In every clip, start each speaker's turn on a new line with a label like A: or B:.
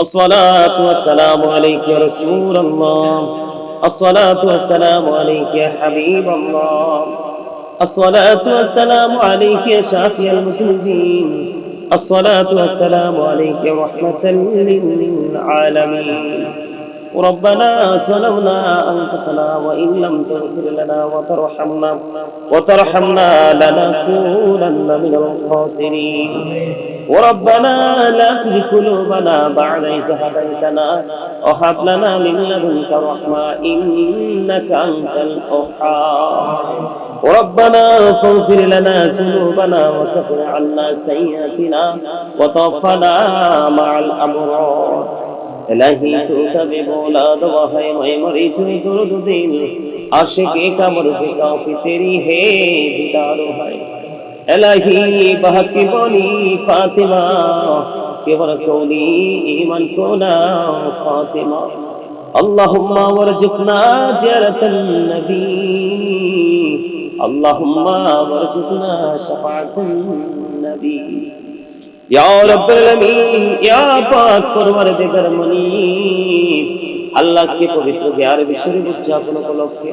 A: الصلاة والسلام عليك يا رسول الله. الصلاة والسلام عليك يا حبيب الله. الصلاة والسلام عليك يا شافي المذنبين الصلاة والسلام عليك يا رحمة للعالمين. ربنا ظلمنا أنفسنا وإن لم تغفر لنا وترحمنا وترحمنا لنكونن من الخاسرين. وربنا لا تزغ قلوبنا بعد إذ هديتنا وهب لنا من لدنك رحمة إنك أنت الوهاب ربنا فاغفر لنا ذنوبنا وكفر عنا سيئاتنا وتوفنا مع الأبرار إلهي توك ببولاد وهي ميمري توي درد دل عاشق کا مرد کا فی تیری ہے دیدار ہے الہی بہت کی بولی فاطمہ کبر کولی ایمان کونا فاطمہ اللهم ورزقنا زيارة النبي اللهم ورزقنا شفاعة النبي يا رب العالمين يا پاک پروردگار منی اللہ اس کے پوتر پیارے بشری مجھ جاپن کو لوگ کے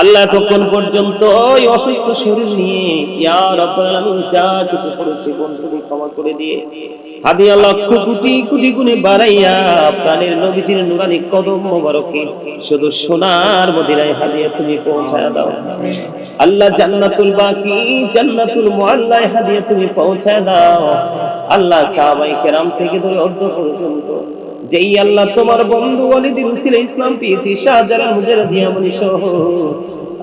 A: আল্লাহ তখন পর্যন্ত ওই অসুস্থ শরীর নিয়ে, ইয়া রাব্বুল আলামিন যা কিছু করেছি বন্ধুকে ক্ষমা করে দিয়ে। হাদিয়া লক্ষ কোটি কোটি গুণে বাড়াইয়া প্রাণের নবীজির নুরানি কদম মোবারকে শুধু সোনার মদিনায় হাদিয়া তুমি পৌঁছায় দাও। আল্লাহ জান্নাতুল বাকি, জান্নাতুল মুআল্লায় হাদিয়া তুমি পৌঁছায় দাও। আল্লাহ সাহাবাই কেরাম থেকে ধরে অর্ধ পর্যন্ত যেই আল্লাহ তোমার বন্ধু ওয়ালিদিন উসিলে ইসলাম পেয়েছি সহ।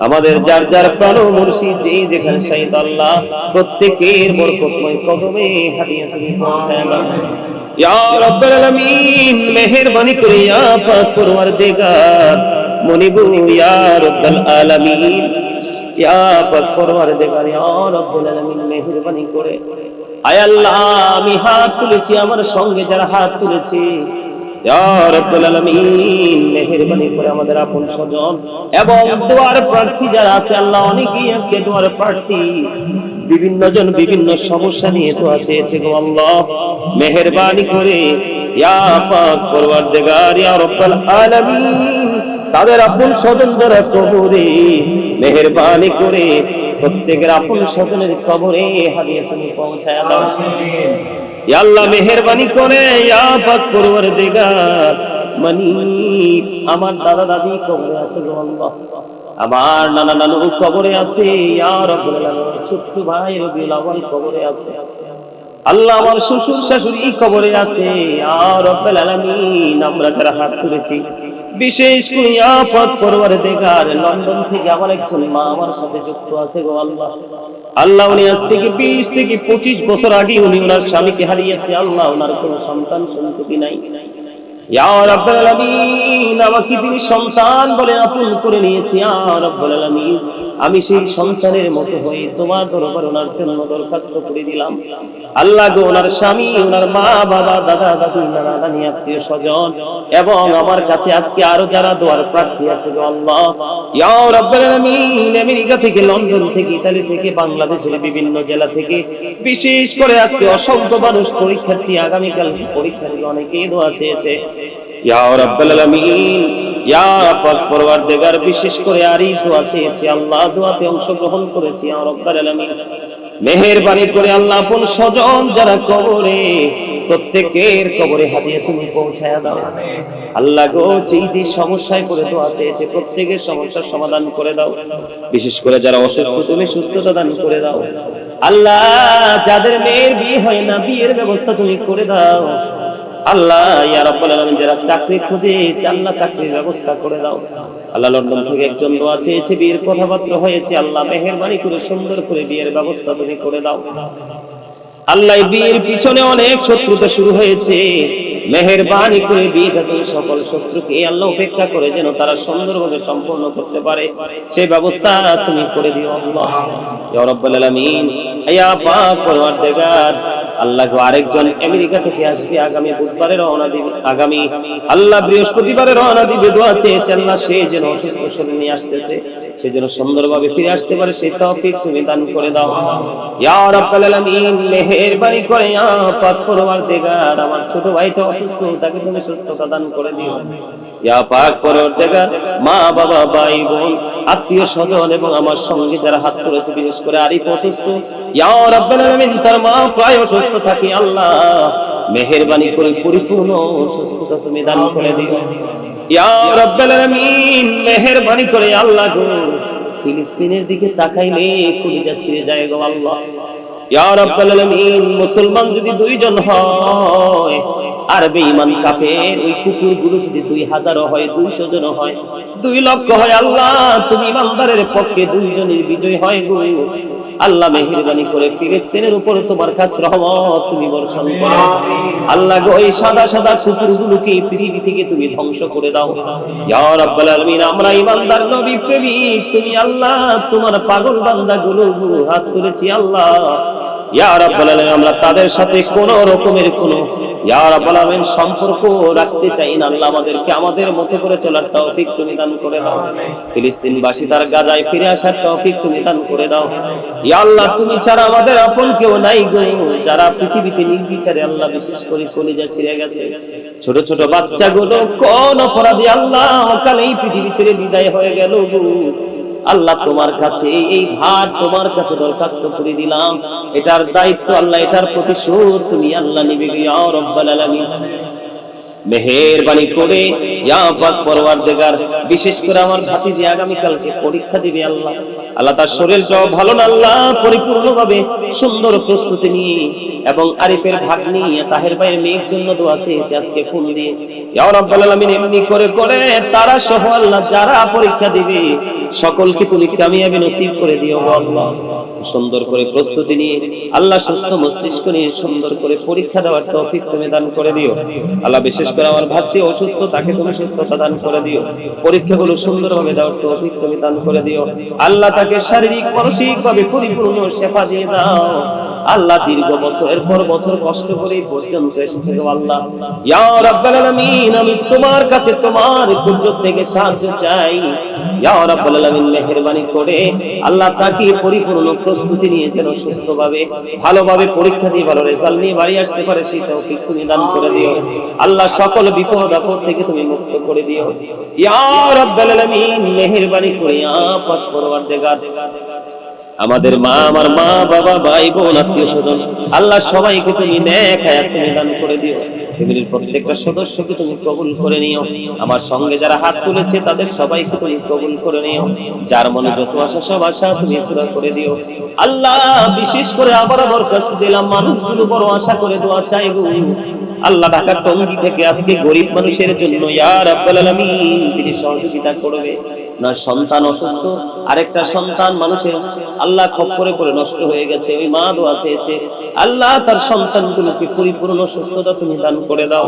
A: আমাদের যার যার প্রাণ মুর্শিদ, যে যেখানে শাহিদ আল্লাহ, প্রত্যেকের বরকতময় কদমে মেহেরবানি করে ইয়া মনিবু রাব্বুল আলামিন। ইয়া ইয়া রাব্বুল আলামিন করে। আয় আল্লাহ, আমি হাত তুলেছি আমার সঙ্গে যারা হাত তুলেছে। করে আমাদের আপন প্রার্থী যারা আছে, আল্লাহ অনেকেই বিভিন্ন জন বিভিন্ন সমস্যা নিয়ে গো আল্লাহ, মেহেরবানি করে। তাদের আপন স্বজন মেহেরবানি করে প্রত্যেকের আপন স্বজনের কবরে হারিয়ে তুমি পৌঁছায় আল্লাহ মেহেরবানি করে মানি, আমার দাদা দাদি কবরে আছে গো আল্লাহ। আমার নানা নানু কবরে আছে ছোট্ট ভাই রবিউল আউয়াল কবরে আছে। আল্লাহ আমার শ্বশুর শাশুড়ি কবরে আছে আর আমরা যারা হাত তুলেছি বিশেষ করে আফত পরওয়ার লন্ডন থেকে আমার একজন মা আমার সাথে যুক্ত আছে গো আল্লাহ। আল্লাহ উনি আজ থেকে বিশ থেকে পঁচিশ বছর আগে উনি ওনার স্বামীকে হারিয়েছে। আল্লাহ ওনার কোনো সন্তান সন্ততি নাই। আমাকে তিনি সন্তান বলে আপন করে নিয়েছি। ইয়া রাব্বুল আলামিন। আমি সেই সন্তানের মতো হয়ে তোমার দরবার ওনার জন্য দরখাস্ত করে দিলাম। আল্লাহ গো, ওনার স্বামী, ওনার মা, বাবা, দাদা, দাদু, নানা, নানি, আত্মীয় স্বজন, এবং আমার কাছে আজকে আরও যারা দোয়ার প্রার্থী আছে আল্লাহ। আমেরিকা থেকে, লন্ডন থেকে, ইতালি থেকে, বাংলাদেশের বিভিন্ন জেলা থেকে, বিশেষ করে আজকে অসংখ্য মানুষ পরীক্ষার্থী, আগামীকাল পরীক্ষা অনেকেই দোয়া চেয়েছে। ইয়া রাব্বুল ইয়া বিশেষ করে আরই দোয়া চেয়েছি, আল্লাহ দোয়াতে অংশগ্রহণ করেছি, ইয়া রাব্বুল আলামিন। মেহেরবানি করে আল্লাহ আপন স্বজন যারা কবরে, প্রত্যেকের কবরে হাদিয়ে তুমি পৌঁছায়া দাও। আল্লাহ গো, যেই যে সমস্যায় পড়ে দোয়া চেয়েছে, প্রত্যেকের সমস্যার সমাধান করে দাও। বিশেষ করে যারা অসুস্থ, তুমি সুস্থতা দান করে দাও। আল্লাহ, যাদের মেয়ের বিয়ে হয় না, বিয়ের ব্যবস্থা তুমি করে দাও। আল্লাহ যারা চাকরি খুঁজে আল্লাহ চাকরির ব্যবস্থা করে দাও। আল্লাহ লন্ডন থেকে একজন দোয়া চেয়েছে, বিয়ের কথাবার্তা হয়েছে। আল্লাহ মেহেরবানি করে, সুন্দর করে বিয়ের ব্যবস্থা তুমি করে দাও। আল্লাহ বিয়ের পিছনে অনেক শত্রুতা শুরু হয়েছে। মেহেরবানি করে বিধাতে সকল শত্রুকে আল্লাহ উপেক্ষা করে যেন তারা সুন্দরভাবে সম্পূর্ণ করতে পারে। সেই ব্যবস্থা তুমি করে দিও আল্লাহ। ইয়া আল্লাহ আরেকজন আমেরিকা থেকে আসবে আগামী বুধবারে রওনা দিবে। আগামী আল্লাহ বৃহস্পতিবারে রওনা দিবে, দোয়া চেয়েছে সে যেন অসুস্থ শরীর নিয়ে আসতেছে, সে যেন সুন্দরভাবে ফিরে আসতে পারে, সেই তৌফিক তুমি দান করে দাও। আলামিন, মেহেরবানি করে, ইয়া আমার ছোট ভাইটা অসুস্থ, তাকে তুমি সুস্থতা দান করে দিও। মা, বাবা, ভাই, বোন, আত্মীয় স্বজন এবং আমার সঙ্গে হাত তুলেছে, বিশেষ করে আরিফ অসুস্থ তার মা প্রায় অসুস্থ আল্লাহ করে পরিপূর্ণ সুস্থতা তুমি দান করে দিও। করে আল্লাহ দিকে ছিঁড়ে যায় গো আল্লাহ। মুসলমান যদি দুইজন হয় আর বেঈমান কাফের, ওই কুকুরগুলো যদি দুই হাজারও হয়, দুইশো জন হয়, দুই লক্ষ হয়, আল্লাহ, তুমি ইমানদারের পক্ষে দুইজনের বিজয় হয় গো। আল্লাহ মেহেরবানি করে ফিলিস্তিনের উপর তোমার কাছে রহমত তুমি বর্ষণ করো। আল্লাহ গো, এই সাদা সাদা কুকুরগুলোকে পৃথিবী থেকে তুমি ধ্বংস করে দাও। ইয়া রাব্বাল আলামিন, আমরা ইমানদার নবী প্রেমিক, তুমি আল্লাহ, তোমার পাগল বান্দাগুলো হাত তুলেছি, আল্লাহ। আমরা তাদের সাথে কোন রকমের কোনো সম্পর্ক রাখতে চাই না। আল্লাহ আমাদেরকে আমাদের মতো করে চলার তৌফিক তুমি দান করে দাও। ফিলিস্তিনবাসী তার গাজায় ফিরে আসার তৌফিক তুমি দান করে দাও। ইয়া আল্লাহ, তুমি ছাড়া আমাদের আপন কেউ নাই গো। যারা পৃথিবীতে নির্বিচারে আল্লাহ বিশেষ করে কলিজা ছিঁড়ে গেছে। ছোট ছোট বাচ্চাগুলো কোন অপরাধী আল্লাহ অকালেই পৃথিবী ছেড়ে বিদায় হয়ে গেল গো। আল্লাহ তোমার কাছে এই ভার তোমার কাছে দরখাস্ত করে দিলাম। এটার দায়িত্ব আল্লাহ এটার প্রতিশোধ তুমি আল্লাহ নিবে রব্বাল আলামিন। মেহেরবানি করে বিশেষ করে আমার ভাতিজি আগামী কালকে পরীক্ষা দিবে আল্লাহ। আল্লাহ তার শরীর যাও ভালো না, আল্লাহ পরিপূর্ণভাবে সুন্দর প্রস্তুতি নিয়ে এবং আরিফের ভাগ নিয়ে তাহের ভাইয়ের মেয়ের জন্য দোয়া চেয়েছে আজকে ফোন দিয়ে। আল্লাহ যারা করে দিও আল্লাহ। সুন্দর করে প্রস্তুতি নিয়ে, আল্লাহ সুস্থ মস্তিষ্ক নিয়ে সুন্দর করে পরীক্ষা দেওয়ার তৌফিক তুমি দান করে দিও। আল্লাহ বিশেষ করে আমার ভাতৃ অসুস্থ, তাকে তুমি সুস্থতা দান করে দিও। পরীক্ষাগুলো সুন্দরভাবে দেওয়ার তৌফিক তুমি দান করে দিও। আল্লাহ তাকে শারীরিক মানসিক ভাবে পরিপূর্ণ সেবা দিয়ে দাও। আল্লাহ দীর্ঘ বছরের পর বছর কষ্ট করে পর্যন্ত এসেছে গো আল্লাহ। ইয়া রাব্বাল আলামিন, আমি তোমার কাছে তোমার কুদরত থেকে সাহায্য চাই। ইয়া রাব্বাল আলামিন, মেহেরবানি করে আল্লাহ তাকে পরিপূর্ণ প্রস্তুতি নিয়ে যেন সুস্থভাবে, ভালোভাবে পরীক্ষা দিয়ে, ভালো রেজাল্ট নিয়ে বাড়ি আসতে পারে, সেই তৌফিক তুমি দান করে দিও। আল্লাহ সকল বিপদ আপদ থেকে তুমি মুক্ত করে দিও। ইয়া রাব্বাল আলামিন, মেহেরবানি করে ইয়া পাক পরওয়ারদিগার আমাদের মা, আমার মা, বাবা, ভাই, বোন, আত্মীয় স্বজন, আল্লাহ সবাইকে তুমি হায়াত তুমি দান করে দিও। ফ্যামিলির প্রত্যেকটা সদস্যকে তুমি কবুল করে নিও। আমার সঙ্গে যারা হাত তুলেছে, তাদের সবাইকে তুমি কবুল করে নিও। যার মনে যত আশা, সব আশা তুমি পুরা করে দিও। আল্লাহ, বিশেষ করে আবার দরখাস্ত দিলাম। মানুষগুলো বড় আশা করে দোয়া চাইব আল্লাহ ঢাকার টঙ্গি থেকে আজকে গরিব মানুষের জন্য, ইয়া রাব্বাল আলামিন, তিনি সহযোগিতা করবে। না, সন্তান অসুস্থ, আরেকটা সন্তান মানুষের আল্লাহ খপ্পরে পড়ে নষ্ট হয়ে গেছে, ওই মা দোয়া চেয়েছে। আল্লাহ, তার সন্তানগুলোকে পরিপূর্ণ সুস্থতা তুমি দান করে দাও।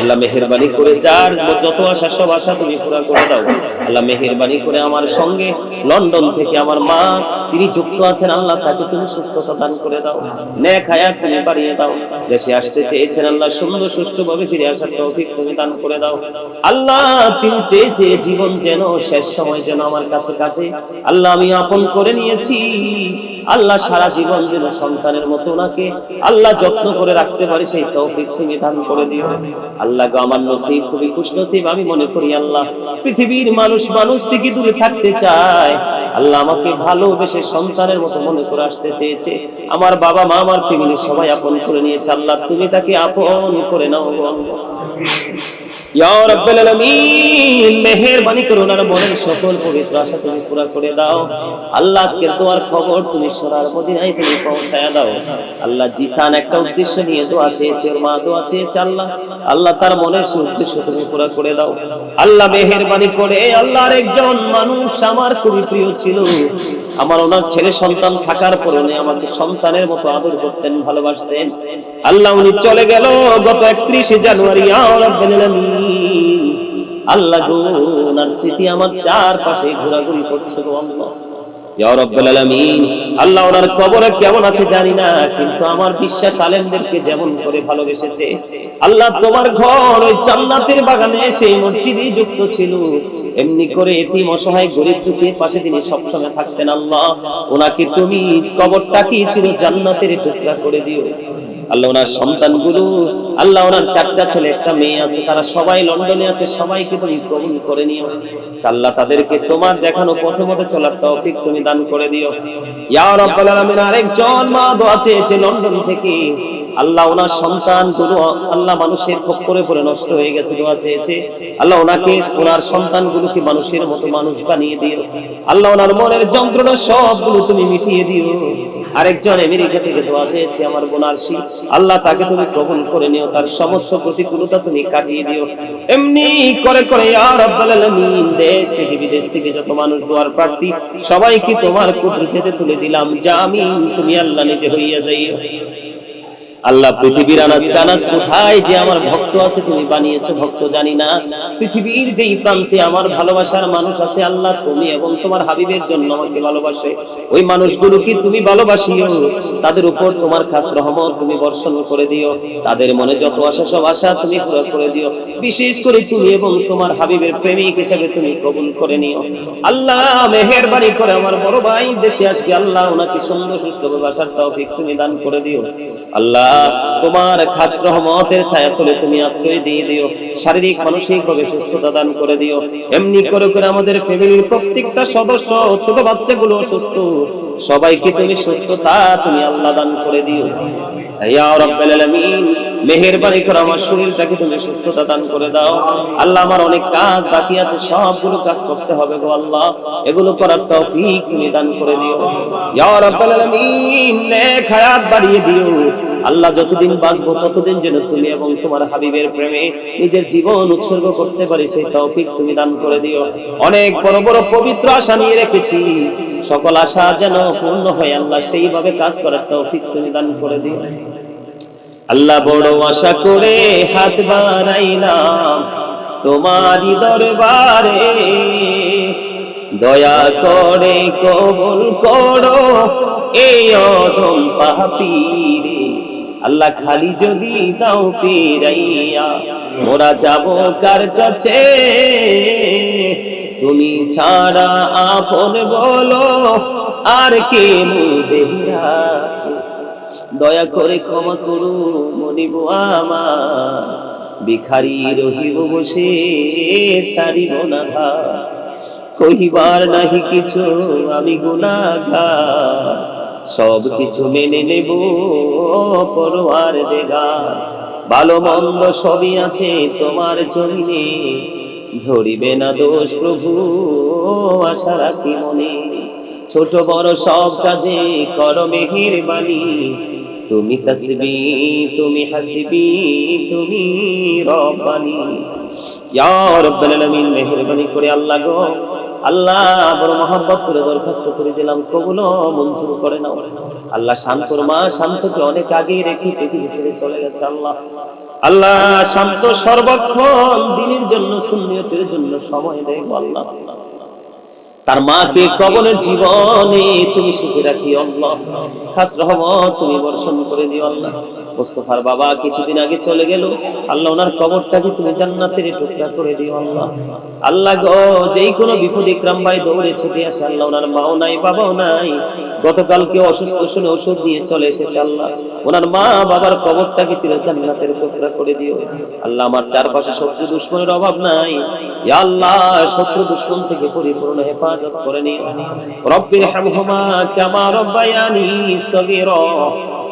A: আল্লাহ মেহেরবানি করে যার যত আশা, সব আশা তুমি পুরা করে দাও। আল্লাহ মেহেরবানি করে আমার সঙ্গে লন্ডন থেকে আমার মা তিনি যুক্ত আছেন, আল্লাহ তাকে তুমি সুস্থতা দান করে দাও, নেক হায়াত তুমি বাড়িয়ে দাও। দেশে আসতে চেয়েছেন আল্লাহ, সুন্দর সুষ্ঠুভাবে ফিরে আসার তৌফিক তুমি দান করে দাও। আল্লাহ, তিনি চেয়েছে জীবন যেন শেষ সময় যেন আমার কাছে কাটে। আল্লাহ, আমি আপন করে নিয়েছি। আল্লাহ, সারা জীবন যেন সন্তানের মতো ওনাকে আল্লাহ যত্ন করে রাখতে পারি, সেই তৌফিক তুমি দান করে দিও। আল্লাহ গো, আমার নসিব তুমি খুশ নসিব আমি মনে করি আল্লাহ, পৃথিবীর মানুষ মানুষ থেকে দূরে থাকতে চায়। আল্লাহ আমাকে ভালোবেসে সন্তানের মতো মনে করে আসতে চেয়েছে। আমার বাবা মা আমার ফ্যামিলির সবাই আপন করে নিয়েছে। আল্লাহ, তুমি তাকে আপন করে নাও আল্লাহ। মেহেরবানি সকল পবিত্র আশা তুমি করে দাও। আল্লাহ তোমার খবর তুমি সোনার মদিনায় তুমি পৌঁছায় দাও। আল্লাহ জিসান একটা উদ্দেশ্য নিয়ে দোয়া চেয়েছে, ওর মা দোয়া চেয়েছে আল্লাহ। আল্লাহ তার মনের উদ্দেশ্য তুমি করে দাও। আল্লাহ মেহেরবানি করে আল্লাহর একজন মানুষ আমার খুবই প্রিয় ছিল। আমার ওনার ছেলে সন্তান থাকার পরে উনি আমাকে সন্তানের মতো আদর করতেন, ভালোবাসতেন। আল্লাহ উনি চলে গেল গত একত্রিশে জানুয়ারি আলামিন। আল্লাহ গো, ওনার স্মৃতি আমার চারপাশে ঘোরাঘুরি করছে গো আল্লাহ। আল্লাহ ওনার কবরে কেমন আছে জানি না, কিন্তু আমার বিশ্বাস আলেমদেরকে যেমন করে ভালোবেসেছে। আল্লাহ তোমার ঘর ওই জান্নাতের বাগানে সেই মসজিদই যুক্ত ছিল। এমনি করে এতিম অসহায় গরিব দুঃখের পাশে তিনি সবসময় থাকতেন, আল্লাহ। ওনাকে তুমি কবরটা কি ছিল জান্নাতের টুকরা করে দিও। আল্লাহ ওনার সন্তানগুলো, আল্লাহ ওনার চারটা ছেলে, একটা মেয়ে আছে, তারা সবাই লন্ডনে আছে, সবাইকে তুমি কবুল করে নিও। আল্লাহ তাদেরকে তোমার দেখানো পথে মতো চলার তৌফিক তুমি দান করে দিও। ইয়া রাব্বাল আলামিন, আরেকজন মা দোয়া চেয়েছে লন্ডন থেকে। আল্লাহ ওনার সন্তানগুলো আল্লাহ মানুষের খপ্পরে পড়ে নষ্ট হয়ে গেছে, দোয়া চেয়েছে। আল্লাহ ওনাকে ওনার সন্তানগুলোকে মানুষের মতো মানুষ বানিয়ে দিও। আল্লাহ ওনার মনের যন্ত্রণা সবগুলো তুমি মিটিয়ে দিও। আরেকজন আমেরিকা থেকে দোয়া চেয়েছে, আমার বোনারসি আল্লাহ তাকে তুমি কবুল করে নিও, তার সমস্ত প্রতিকূলতা তুমি কাটিয়ে দিও। এমনি করে করে আর আলামিন, দেশ থেকে, বিদেশ থেকে যত মানুষ দোয়ার প্রার্থী, সবাইকে তোমার কুদরতে তুলে দিলাম। জামিন তুমি আল্লাহ নিজে হইয়া যাইও। আল্লাহ, পৃথিবীর আনাজ কানাজ কোথায় যে আমার ভক্ত আছে তুমি বানিয়েছো, ভক্ত জানি না। পৃথিবীর যেই প্রান্তে আমার ভালোবাসার মানুষ আছে আল্লাহ, তুমি এবং তোমার হাবিবের জন্য আমাকে ভালোবাসে। ওই মানুষগুলোকে তুমি ভালোবাসিও, তাদের উপর তোমার খাস রহমত তুমি বর্ষণ করে দিও। তাদের মনে যত আশা, সব আশা তুমি পুরো করে দিও। বিশেষ করে তুমি এবং তোমার হাবিবের প্রেমিক হিসেবে তুমি কবুল করে নিও। আল্লাহ, মেহেরবানি করে আমার বড় ভাই দেশে আসবে। আল্লাহ, ওনাকে সুন্দর সুস্থ বাসার তৌফিক তুমি দান করে দিও। আল্লাহ তোমার খাস রহমতের ছায়া তুলে তুমি আশ্রয় দিয়ে দিও। শারীরিক মানসিক ভাবে সুস্থতা দান করে দিও। এমনি করে করে আমাদের ফ্যামিলির প্রত্যেকটা সদস্য, ছোট বাচ্চাগুলো সুস্থ সবাইকে তুমি সুস্থতা তুমি আল্লাহ দান করে দিও। ইয়া মেহেরবানি করে আমার শরীরটাকে তুমি সুস্থতা দান করে দাও। আল্লাহ, আমার অনেক কাজ বাকি আছে, সবগুলো কাজ করতে হবে গো আল্লাহ। এগুলো করার তৌফিক তুমি দান করে দিও। ইয়া রাব্বাল আলামিন, নেক হায়াত বাড়িয়ে দিও। আল্লাহ, যতদিন বাঁচবো ততদিন যেন তুমি এবং তোমার হাবিবের প্রেমে নিজের জীবন উৎসর্গ করতে পারি, সেই তৌফিক তুমি দান করে দিও। অনেক বড় বড় পবিত্র আশা নিয়ে রেখেছি। সকল আশা যেন পূর্ণ হয়, আল্লাহ, সেইভাবে কাজ করার তৌফিক তুমি দান করে দিও। আল্লাহ বড় আশা করে হাত বাড়াইলাম তোমারই দরবারে। দয়া করে কবুল করো এই অদম পাপীরে। আল্লাহ খালি যদি দাও ফিরাইয়া, মোরা যাব কার কাছে? তুমি ছাড়া আপন বলো, আর কে মুদের আছে দয়া করে ক্ষমা করু, মনিব আমার। ভিখারি রহিব বসে, ছাড়িব না কহিবার নাহি কিছু, আমি গুনাগার সব কিছু মেনে নেব, পরোয়ার দেগা ভালো মন্দ সবই আছে তোমার জন্যে ধরিবে না দোষ প্রভু, আশা রাখি মনে। ছোট বড় সব কাজে কর মেহির বাণী তুমি তসবি, তুমি হাসবি, তুমি রব্বানি। ইয়া রাব্বাল আলামিন, মেহেরবানি করে আল্লাহ গো। আল্লাহ, বড় মহব্বত করে দরখাস্ত করে দিলাম, কবুল মঞ্জুর করে নাও। আল্লাহ শান্তর মা শান্তকে অনেক আগে রেখে পৃথিবী ছেড়ে চলে গেছে আল্লাহ। আল্লাহ শান্ত সর্বক্ষণ দিনের জন্য, সুন্নিয়তের জন্য সময় দেয় আল্লাহ। তার মাকে কবলের জীবনে তুমি সুখে রাখি আল্লাহ। খাস রহমত তুমি বর্ষণ করে দিও আল্লাহ। মোস্তফার বাবা কিছুদিন আগে চলে গেল। আল্লাহ ওনার কবরটাকে তুমি জান্নাতের টুকরা করে দিও আল্লাহ। আল্লাহ গো, যেই কোনো বিপদ ইকরাম ভাই দৌড়ে ছুটে আসে আল্লাহ, ওনার মাও নাই, বাবাও নাই। গতকালকে অসুস্থ শুনে ওষুধ নিয়ে চলে এসেছে আল্লাহ। ওনার মা বাবার কবরটাকে চির জান্নাতের টুকরা করে দিও। আল্লাহ, আমার চারপাশে শত্রু দুশ্মনের অভাব নাই। আল্লাহ, শত্রু দুশ্মন থেকে পরিপূর্ণ হেফাজত করে নিও। রব্বির হামহুমা কামা রব্বায়ানি সগীরা।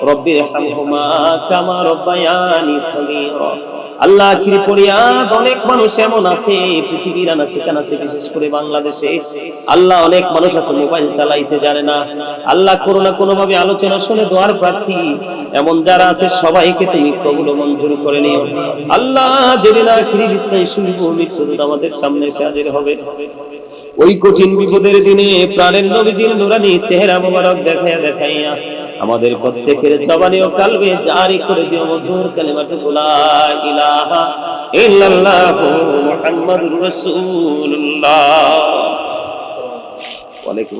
A: রব্বির হামহুমা কামা রব্বায়ানি সগীরা। আল্লাহ কৃপরিয়াদ অনেক মানুষ এমন আছে, পৃথিবীর আনাচে কানাচে, বিশেষ করে বাংলাদেশে। আল্লাহ অনেক মানুষ আছে, মোবাইল চালাইতে জানে না। আল্লাহ কোনো না কোনো ভাবে আলোচনা শুনে দোয়ার প্রার্থী। এমন যারা আছে, সবাইকে তুমি কবুল মঞ্জুর করে নিও। আল্লাহ যেদিন আখিরি বিস্তায় শুনব, মৃত্যু আমাদের সামনে এসে হাজির হবে। ওই কঠিন বিপদের দিনে প্রাণের নবীজির নুরানি চেহারা মোবারক দেখাইয়া দেখাইয়া আমাদের প্রত্যেকের জবানে ও কালবে জারি করে দিও মধুর কালিমাটু লা ইলাহা ইল্লাল্লাহু মুহাম্মাদুর রাসূলুল্লাহ। ওয়া আলাইকুম